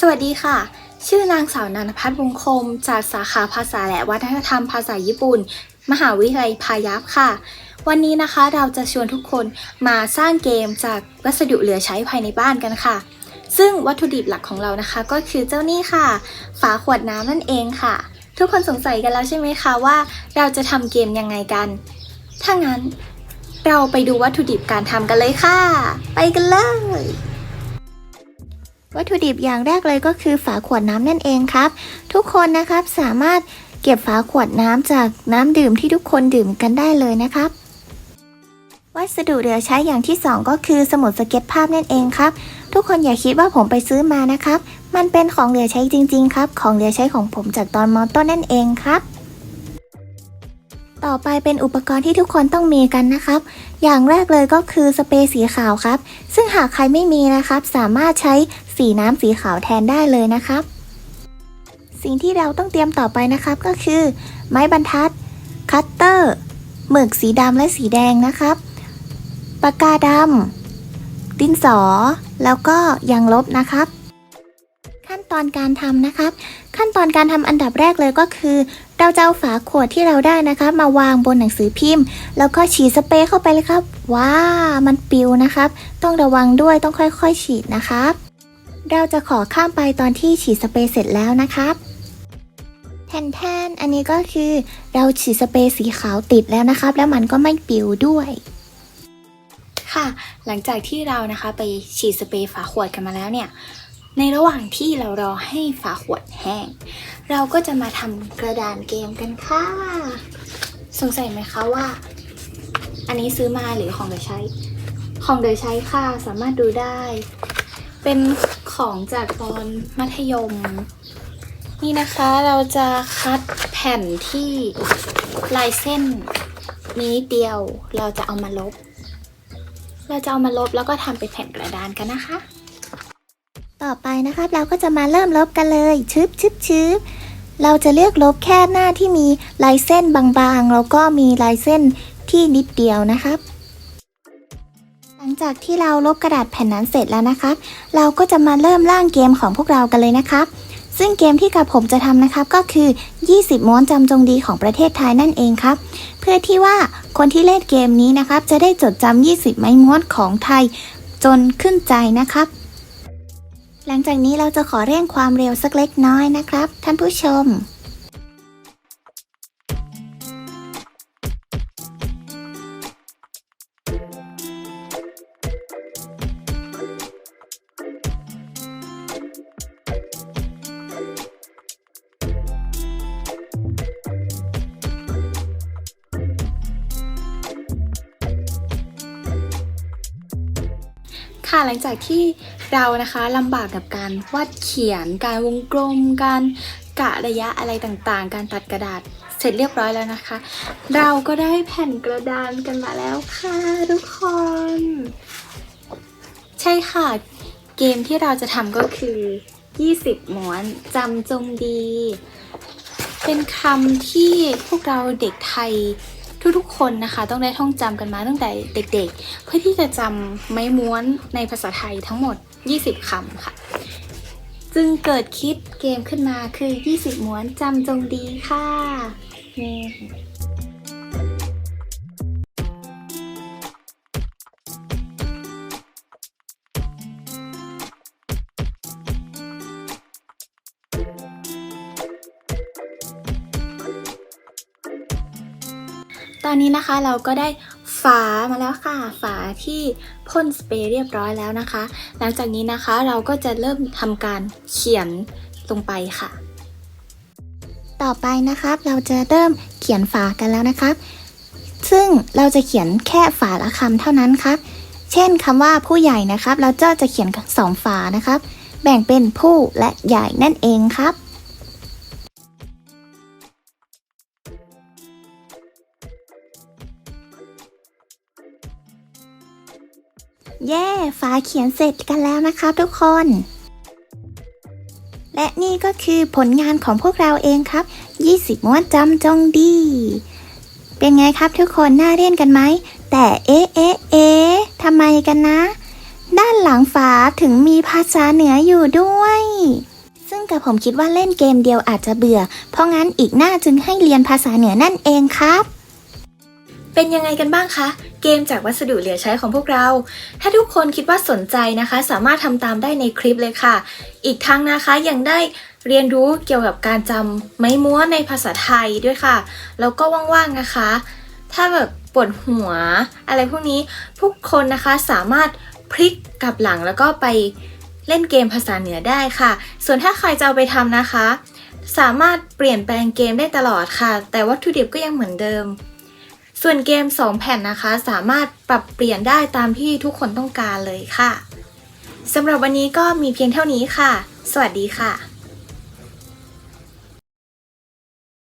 สวัสดีค่ะ ชื่อนางสาวนันพัฒน์วงคม จากสาขาภาษาและวัฒนธรรมภาษาญี่ปุ่น มหาวิทยาลัยพายัพค่ะ วันนี้นะคะเราจะชวนทุกคนมาสร้างเกมจากวัสดุเหลือใช้ภายในบ้านกันค่ะ ซึ่งวัตถุดิบหลักของเรานะคะก็คือเจ้านี่ค่ะ ฝาขวดน้ำนั่นเองค่ะ ทุกคนสงสัยกันแล้วใช่ไหมคะว่า เราจะทำเกมยังไงกัน ถ้างั้น เราไปดูวัตถุดิบการทำกันเลยค่ะ ไปกันเลย วัตถุดิบอย่างแรกเลยก็คือฝาขวดน้ำนั่นเองครับ ทุกคนนะครับสามารถเก็บฝาขวดน้ำจากน้ำดื่มที่ทุกคนดื่มกันได้เลยนะครับ วัสดุเหลือใช้อย่างที่สองก็คือสมุดสเก็ตภาพนั่นเองครับ ทุกคนอย่าคิดว่าผมไปซื้อมานะครับ มันเป็นของเหลือใช้จริง ๆ ครับ ของเหลือใช้ของผมจากตอนมอต้นนั่นเองครับ ต่อไปเป็นอุปกรณ์ที่ทุกคนต้องมีกันนะครับ อย่างแรกเลยก็คือสเปรย์สีขาวครับ ซึ่งหากใครไม่มีนะครับ สามารถใช้สีน้ำสีขาวแทนได้เลยนะครับ สิ่งที่เราต้องเตรียมต่อไปนะครับก็คือ ไม้บรรทัด คัตเตอร์หมึกสีดำและสีแดงนะครับปากกาดำดินสอ แล้วก็ยางลบนะครับ ตอนการทำนะครับ ขั้นตอนการทำอันดับแรกเลยก็คือ เราจะเอาฝาขวดที่เราได้นะครับมาวางบนหนังสือพิมพ์ แล้วก็ฉีดสเปรย์เข้าไปเลยครับ ว้า มันปิวนะครับ ต้องระวังด้วยต้องค่อยๆ ฉีดนะครับ เราจะขอข้ามไปตอนที่ฉีดสเปรย์เสร็จแล้วนะครับแทนๆอันนี้ก็คือเราฉีดสเปรย์สีขาวติดแล้วนะครับ แล้วมันก็ไม่ปิวด้วยค่ะ หลังจากที่เรานะคะไปฉีดสเปรย์ฝาขวดกันมาแล้วเนี่ย ในระหว่างที่เรารอให้ฝาขวดแห้ง เราก็จะมาทำกระดานเกมกันค่ะ สงสัยไหมคะว่า อันนี้ซื้อมาหรือของเดยใช้ ของเดยใช้ค่ะสามารถดูได้ เป็นของจากตอนมัธยม นี่นะคะเราจะคัดแผ่นที่ลายเส้นมีนิดเดียว เราจะเอามาลบ เราจะเอามาลบแล้วก็ทำเป็นแผ่นกระดานกันนะคะ ต่อไปนะครับเราก็จะมาเริ่มลบกันเลย ชึบชึบชึบเราจะเลือกลบแค่หน้าที่มีลายเส้นบางๆ แล้วก็มีลายเส้นที่นิดเดียวนะครับ หลังจากที่เราลบกระดาษแผ่นนั้นเสร็จแล้วนะครับ เราก็จะมาเริ่มร่างเกมของพวกเรากันเลยนะครับ ซึ่งเกมที่กับผมจะทำนะครับก็คือ 20 ม้วนจำจงดีของประเทศไทยนั่นเองครับ เพื่อที่ว่าคนที่เล่นเกมนี้นะครับ จะได้จดจำ20 ไม้ม้วนของไทยจนขึ้นใจนะครับ หลังจากนี้เราจะขอเร่งความเร็วสักเล็กน้อยนะครับ ท่านผู้ชม ค่ะหลังจากที่เรานะคะลำบากกับการวาดเขียน การวงกลม การกะระยะอะไรต่างๆ การตัดกระดาษเสร็จเรียบร้อยแล้วนะคะ เราก็ได้แผ่นกระดานกันมาแล้วค่ะทุกคน ใช่ค่ะ เกมที่เราจะทำก็คือ 20ม้วนจำจงดี เป็นคำที่พวกเราเด็กไทย ทุกๆ คนนะคะ ต้องได้ท่องจำกันมาตั้งแต่เด็กๆ เพื่อที่จะจำไม้ม้วนในภาษาไทยทั้งหมด 20คำค่ะ จึงเกิดคิดเกมขึ้นมาคือ 20 ม้วนจำจงดีค่ะ ตอนนี้นะคะเราก็ได้ฝามาแล้วค่ะ ฝาที่พ่นสเปรย์เรียบร้อยแล้วนะคะ หลังจากนี้นะคะเราก็จะเริ่มทำการเขียนลงไปค่ะ ต่อไปนะครับเราจะเริ่มเขียนฝากันแล้วนะครับ ซึ่งเราจะเขียนแค่ฝาละคำเท่านั้นครับ เช่นคำว่าผู้ใหญ่นะครับ เราก็จะเขียนสองฝานะครับ แบ่งเป็นผู้และใหญ่นั่นเองครับ เย้ฝาเขียนเสร็จกันแล้วนะครับทุกคน และนี่ก็คือผลงานของพวกเราเองครับ 20ม้วนจำจงดี เป็นไงครับทุกคนน่าเล่นกันไหม แต่เอ๊ะเอ๊ะเอ๊ะทำไมกันนะ ด้านหลังฝาถึงมีภาษาเหนืออยู่ด้วย ซึ่งกับผมคิดว่าเล่นเกมเดียวอาจจะเบื่อ เพราะงั้นอีกหน้าจึงให้เรียนภาษาเหนือนั่นเองครับ เป็นยังไงกันบ้างคะ เกมจากวัสดุเหลือใช้ของพวกเรา ถ้าทุกคนคิดว่าสนใจนะคะ สามารถทำตามได้ในคลิปเลยค่ะ อีกทั้งนะคะยังได้เรียนรู้เกี่ยวกับการจำไม้ม้วนในภาษาไทยด้วยค่ะ แล้วก็ว่างๆนะคะ ถ้าแบบปวดหัว อะไรพวกนี้ทุกคนนะคะสามารถพลิกกลับหลังแล้วก็ไปเล่นเกมภาษาเหนือได้ค่ะ ส่วนถ้าใครจะเอาไปทำนะคะ สามารถเปลี่ยนแปลงเกมได้ตลอดค่ะ แต่วัตถุดิบก็ยังเหมือนเดิม ส่วนเกม 2 แผ่นนะคะ สามารถปรับเปลี่ยนได้ตามที่ทุกคนต้องการเลยค่ะสำหรับวันนี้ก็มีเพียงเท่านี้ค่ะ สวัสดีค่ะ